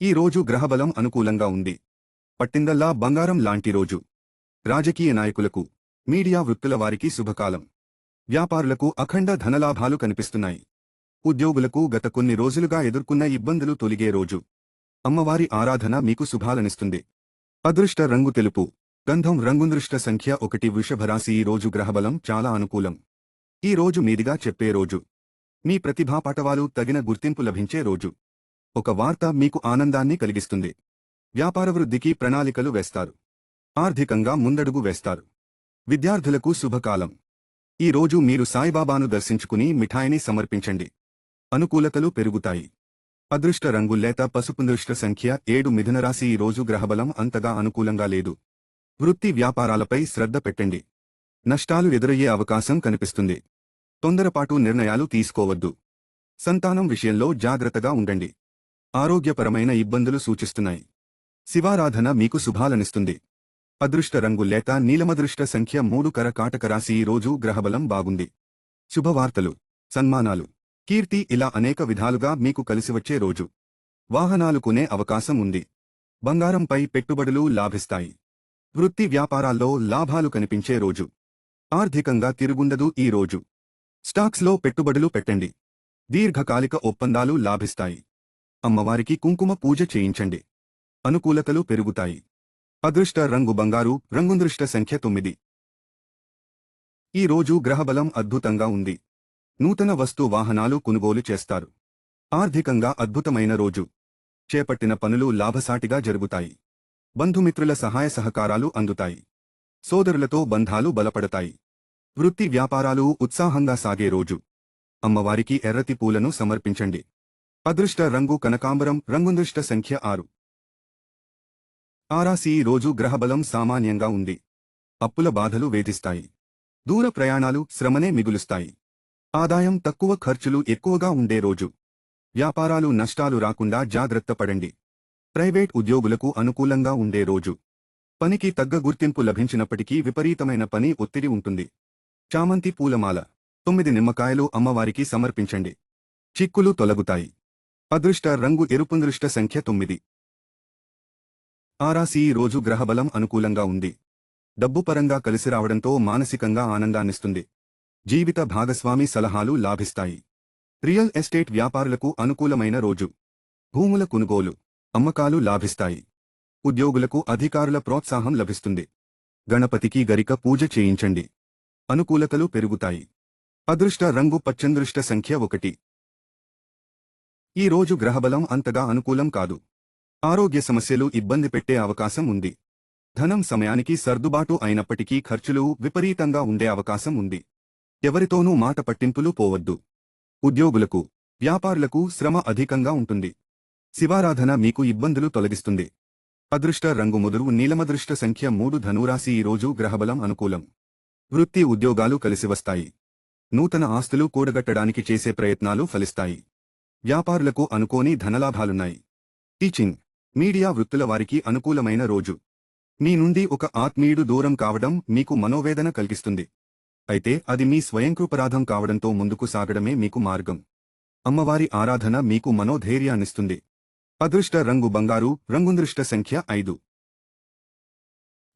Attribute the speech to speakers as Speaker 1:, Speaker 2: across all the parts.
Speaker 1: ఈ రోజు గ్రహబలం అనుకూలంగా ఉంది. పట్టిందల్లా బంగారం లాంటి రోజు. రాజకీయ నాయకులకు మీడియా వృత్తుల వారికి శుభకాలం. వ్యాపారులకు అఖండ ధనలాభాలు కనిపిస్తున్నాయి. ఉద్యోగులకు గత కొన్ని రోజులుగా ఎదుర్కొన్న ఇబ్బందులు తొలిగే రోజు. అమ్మవారి ఆరాధన మీకు శుభాలనిస్తుంది. అదృష్ట రంగు తెలుపు గంధం రంగుదృష్ట సంఖ్య ఒకటి వృషభరాశి ఈ రోజు గ్రహబలం చాలా అనుకూలం. ఈ రోజు మీదిగా చెప్పే రోజు. మీ ప్రతిభా పటవాలు తగిన గుర్తింపు లభించే రోజు. ఒక వార్త మీకు ఆనందాన్ని కలిగిస్తుంది. వ్యాపార వృద్ధికి ప్రణాళికలు వేస్తారు. ఆర్థికంగా ముందడుగు వేస్తారు. విద్యార్థులకు శుభకాలం. ఈ రోజు మీరు సాయిబాబాను దర్శించుకుని మిఠాయిని సమర్పించండి. అనుకూలతలు పెరుగుతాయి. అదృష్ట రంగు లేత పసుపుదృష్ట సంఖ్య ఏడు మిథునరాశి ఈ రోజు గ్రహబలం అంతగా అనుకూలంగా లేదు. వృత్తి వ్యాపారాలపై శ్రద్ధ పెట్టండి. నష్టాలు ఎదురయ్యే అవకాశం కనిపిస్తుంది. తొందరపాటు నిర్ణయాలు తీసుకోవద్దు. సంతానం విషయంలో జాగ్రత్తగా ఉండండి. ఆరోగ్యపరమైన ఇబ్బందులు సూచిస్తున్నాయి. శివారాధన మీకు శుభాలనిస్తుంది. అదృష్ట రంగు లేత నీలమదృష్ట సంఖ్య మూడు కర కాటకరాశి ఈరోజు రోజు గ్రహబలం బాగుంది. శుభవార్తలు. సన్మానాలు. కీర్తి ఇలా అనేక విధాలుగా మీకు కలిసివచ్చే రోజు. వాహనాలు కొనే అవకాశం ఉంది. బంగారంపై పెట్టుబడులు లాభిస్తాయి. వృత్తి వ్యాపారాల్లో లాభాలు కనిపించే రోజు. ఆర్థికంగా తిరుగుండదు ఈ రోజు. స్టాక్స్లో పెట్టుబడులు పెట్టండి. దీర్ఘకాలిక ఒప్పందాలు లాభిస్తాయి. అమ్మవారికి కుంకుమ పూజ చేయించండి. అనుకూలతలు పెరుగుతాయి. అదృష్ట రంగు బంగారు రంగుదృష్ట సంఖ్య తొమ్మిది. ఈ రోజు గ్రహబలం అద్భుతంగా ఉంది. నూతన వస్తు వాహనాలు కొనుగోలు చేస్తారు. ఆర్థికంగా అద్భుతమైన రోజు. చేపట్టిన పనులు లాభసాటిగా జరుగుతాయి. బంధుమిత్రుల సహాయ సహకారాలు అందుతాయి. సోదరులతో బంధాలు బలపడతాయి. వృత్తి వ్యాపారాలు ఉత్సాహంగా సాగే రోజు. అమ్మవారికి ఎర్రతి పూలను సమర్పించండి. అదృష్ట రంగు కనకాంబరం రంగుదృష్ట సంఖ్య ఆరు. ఆరాసి ఈ రోజు గ్రహబలం సామాన్యంగా ఉంది. అప్పుల బాధలు వేధిస్తాయి. దూర ప్రయాణాలు శ్రమనే మిగులుస్తాయి. ఆదాయం తక్కువ ఖర్చులు ఎక్కువగా ఉండే రోజు. వ్యాపారాలు నష్టాలు రాకుండా జాగ్రత్త పడండి. ప్రైవేట్ ఉద్యోగులకు అనుకూలంగా ఉండే రోజు. పనికి తగ్గ గుర్తింపు లభించినప్పటికీ విపరీతమైన పని ఒత్తిడి ఉంటుంది. చామంతి పూలమాల. తొమ్మిది నిమ్మకాయలు అమ్మవారికి సమర్పించండి. చిక్కులు తొలగుతాయి. అదృష్ట రంగు ఎరుపుదృష్ట సంఖ్య తొమ్మిది. ఆరాసి ఈ రోజు గ్రహబలం అనుకూలంగా ఉంది. డబ్బు పరంగా కలిసి రావడంతో మానసికంగా ఆనందాన్నిస్తుంది. జీవిత భాగస్వామి సలహాలు లాభిస్తాయి. రియల్ ఎస్టేట్ వ్యాపారులకు అనుకూలమైన రోజు. భూముల కొనుగోలు అమ్మకాలు లాభిస్తాయి. ఉద్యోగులకు అధికారుల ప్రోత్సాహం లభిస్తుంది. గణపతికి గరిక పూజ చేయించండి. అనుకూలతలు పెరుగుతాయి. అదృష్ట రంగు పచ్చందృష్ట సంఖ్య ఒకటి. ఈ రోజు గ్రహబలం అంతగా అనుకూలం కాదు. ఆరోగ్య సమస్యలు ఇబ్బంది పెట్టే అవకాశం ఉంది. ధనం సమయానికి సర్దుబాటు అయినప్పటికీ ఖర్చులు విపరీతంగా ఉండే అవకాశం ఉంది. ఎవరితోనూ మాట పట్టింపులు పోవద్దు. ఉద్యోగులకు వ్యాపారులకు శ్రమ అధికంగా ఉంటుంది. శివారాధన మీకు ఇబ్బందులు తొలగిస్తుంది. అదృష్ట రంగుముదురు నీలమదృష్ట సంఖ్య మూడు ధనురాశి ఈ రోజు గ్రహబలం అనుకూలం. వృత్తి ఉద్యోగాలు కలిసివస్తాయి నూతన ఆస్తులు కూడగట్టడానికి చేసే ప్రయత్నాలు ఫలిస్తాయి. వ్యాపారులకు అనుకోని ధనలాభాలున్నాయి. టీచింగ్ మీడియా వృత్తుల వారికి అనుకూలమైన రోజు. మీ నుండి ఒక ఆత్మీయుడు దూరం కావడం మీకు మనోవేదన కలిగిస్తుంది. అయితే అది మీ స్వయంకృపరాధం కావడంతో ముందుకు సాగడమే మీకు మార్గం. అమ్మవారి ఆరాధన మీకు మనోధైర్యాన్నిస్తుంది. అదృష్ట రంగు బంగారు రంగుదృష్ట సంఖ్య ఐదు.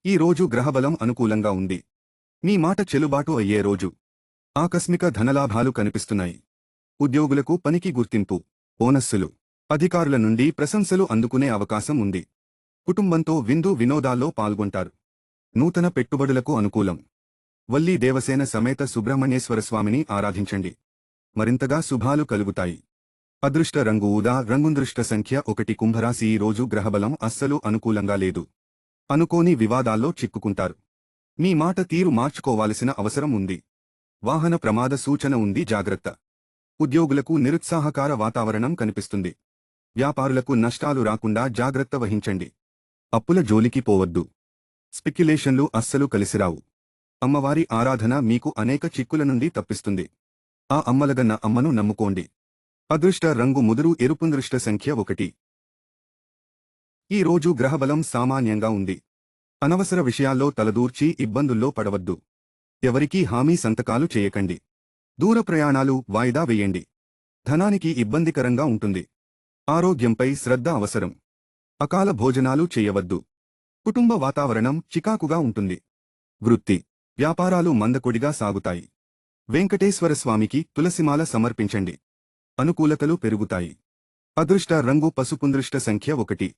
Speaker 1: ఈ రోజు గ్రహబలం అనుకూలంగా ఉంది. మీ మాట చెలుబాటు అయ్యే రోజు. ఆకస్మిక ధనలాభాలు కనిపిస్తున్నాయి. ఉద్యోగులకు పనికి గుర్తింపు బోనస్సులు అధికారుల నుండి ప్రశంసలు అందుకునే అవకాశం ఉంది. కుటుంబంతో విందు వినోదాల్లో పాల్గొంటారు. నూతన పెట్టుబడులకు అనుకూలం. వల్లీ దేవసేన సమేత సుబ్రహ్మణ్యేశ్వరస్వామిని ఆరాధించండి. మరింతగా శుభాలు కలుగుతాయి. అదృష్ట రంగు ఊదా రంగుదృష్ట సంఖ్య ఒకటి కుంభరాశి ఈ రోజు గ్రహబలం అస్సలు అనుకూలంగా లేదు. అనుకోని వివాదాల్లో చిక్కుకుంటారు. మీ మాట తీరు మార్చుకోవాల్సిన అవసరం ఉంది. వాహన ప్రమాద సూచన ఉంది జాగ్రత్త. ఉద్యోగులకు నిరుత్సాహకార వాతావరణం కనిపిస్తుంది. వ్యాపారులకు నష్టాలు రాకుండా జాగ్రత్త వహించండి. అప్పుల జోలికి పోవద్దు. స్పెక్యులేషన్లు అస్సలు కలిసిరావు. అమ్మవారి ఆరాధన మీకు అనేక చిక్కుల నుండి తప్పిస్తుంది. ఆ అమ్మలగన్న అమ్మను నమ్ముకోండి. అదృష్ట రంగు ముదురు ఎరుపుదృష్ట సంఖ్య ఒకటి. ఈ రోజు గ్రహబలం సామాన్యంగా ఉంది. అనవసర విషయాల్లో తలదూర్చి ఇబ్బందుల్లో పడవద్దు. ఎవరికీ హామీ సంతకాలు చేయకండి. దూర ప్రయాణాలు వాయిదా వేయండి. ధనానికి ఇబ్బందికరంగా ఉంటుంది. ఆరోగ్యంపై శ్రద్ధ అవసరం. అకాల భోజనాలు చేయవద్దు. కుటుంబ వాతావరణం చికాకుగా ఉంటుంది. వృత్తి వ్యాపారాలు మందకొడిగా సాగుతాయి. వెంకటేశ్వర స్వామికి తులసిమాల సమర్పించండి. అనుకూలతలు పెరుగుతాయి. అదృష్ట రంగు పసుపుందృష్ట సంఖ్య ఒకటి.